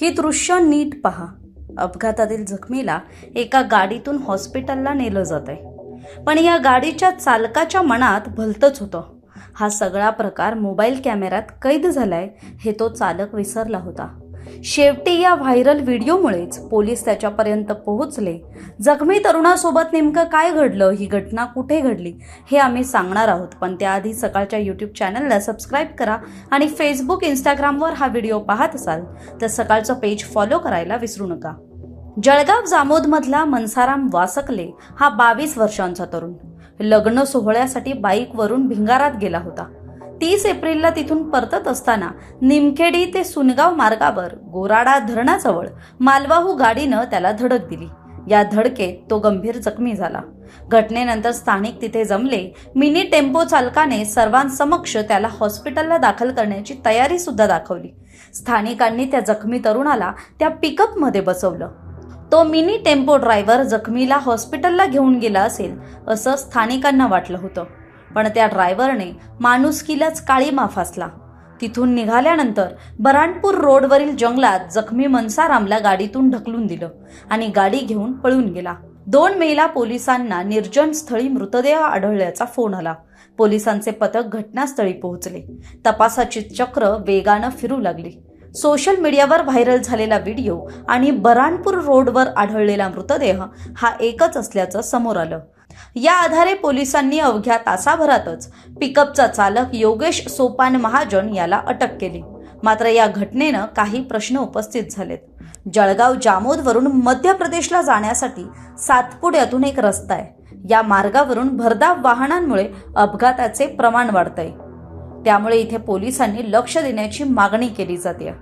ही दृश्य नीट पहा. अपघातातील जखमीला एका गाडीतून हॉस्पिटलला नेलं जात आहे पण या गाडीच्या चालकाच्या मनात भलतंच होतं. हा सगळा प्रकार मोबाईल कॅमेऱ्यात कैद झालाय हे तो चालक विसरला होता. शेवटी या व्हायरल व्हिडिओमुळेच पोलीस त्याच्यापर्यंत पोहोचले. जखमी तरुणासोबत नेमकं काय घडलं? ही घटना कुठे घडली? हे आम्ही सांगणार आहोत. पण त्याआधी सकाळच्या यूट्यूब चॅनलला सबस्क्राईब करा आणि फेसबुक इंस्टाग्रामवर हा व्हिडिओ पाहत असाल तर सकाळचं पेज फॉलो करायला विसरू नका. जळगाव जामोदमधला मनसाराम वासकले हा बावीस वर्षांचा तरुण. लग्न सोहळ्यासाठी बाईकवरून भिंगारात गेला होता. तीस एप्रिलला तिथून परतत असताना निमखेडी ते सुनगाव मार्गावर गोराडा धरणाजवळ मालवाहू गाडीनं त्याला धडक दिली. या धडकेत तो गंभीर जखमी झाला. घटनेनंतर स्थानिक तिथे जमले. मिनी टेम्पो चालकाने सर्वांसमक्ष त्याला हॉस्पिटलला दाखल करण्याची तयारी सुद्धा दाखवली. स्थानिकांनी त्या जखमी तरुणाला त्या पिकअपमध्ये बसवलं. तो मिनी टेम्पो ड्रायव्हर जखमीला हॉस्पिटलला घेऊन गेला असेल असं स्थानिकांना वाटलं होतं. पण त्या ड्रायव्हरने माणुसकीलाच काळीमा फासला. तिथून निघाल्यानंतर बराणपूर रोडवरील जंगलात जखमी मनसारामला गाडीतून ढकलून दिलं आणि गाडी घेऊन पळून गेला. दोन मेला पोलिसांना निर्जन स्थळी मृतदेह आढळल्याचा फोन आला. पोलिसांचे पथक घटनास्थळी पोहोचले. तपासाची चक्र वेगानं फिरू लागली. सोशल मीडियावर व्हायरल झालेला व्हिडिओ आणि बराणपूर रोडवर आढळलेला मृतदेह हा एकच असल्याचं समोर आलं. या आधारे पोलिसांनी अवघ्या तासाभरातच पिकअपचा चालक योगेश सोपान महाजन याला अटक केली. मात्र या घटनेनं काही प्रश्न उपस्थित झालेत. जळगाव जामोदवरून मध्य प्रदेशला जाण्यासाठी सातपुड्यातून एक रस्ता आहे. या मार्गावरून भरधाव वाहनांमुळे अपघाताचे प्रमाण वाढतंय. त्यामुळे इथे पोलिसांनी लक्ष देण्याची मागणी केली जाते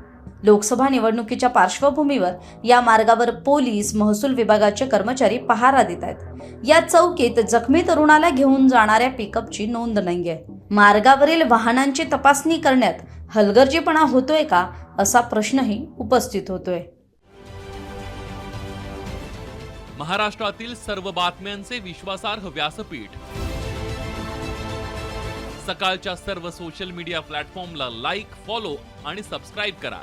लोकसभा निवडणुकीच्या पार्श्वभूमीवर या मार्गावर पोलीस महसूल विभागाचे कर्मचारी पहारा देत आहेत. या चौकीत जखमी तरुणाला घेऊन जाणाऱ्या पिकअपची नोंद नाही आहे मार्गावरील वाहनांची तपासणी करण्यात हलगर्जीपणा होतोय का असा प्रश्नही उपस्थित होतोय. महाराष्ट्रातील सर्व बातम्यांचे विश्वासार्ह व्यासपीठ. सकाळच्या सर्व सोशल मीडिया प्लॅटफॉर्मला लाईक फॉलो आणि सबस्क्राईब करा.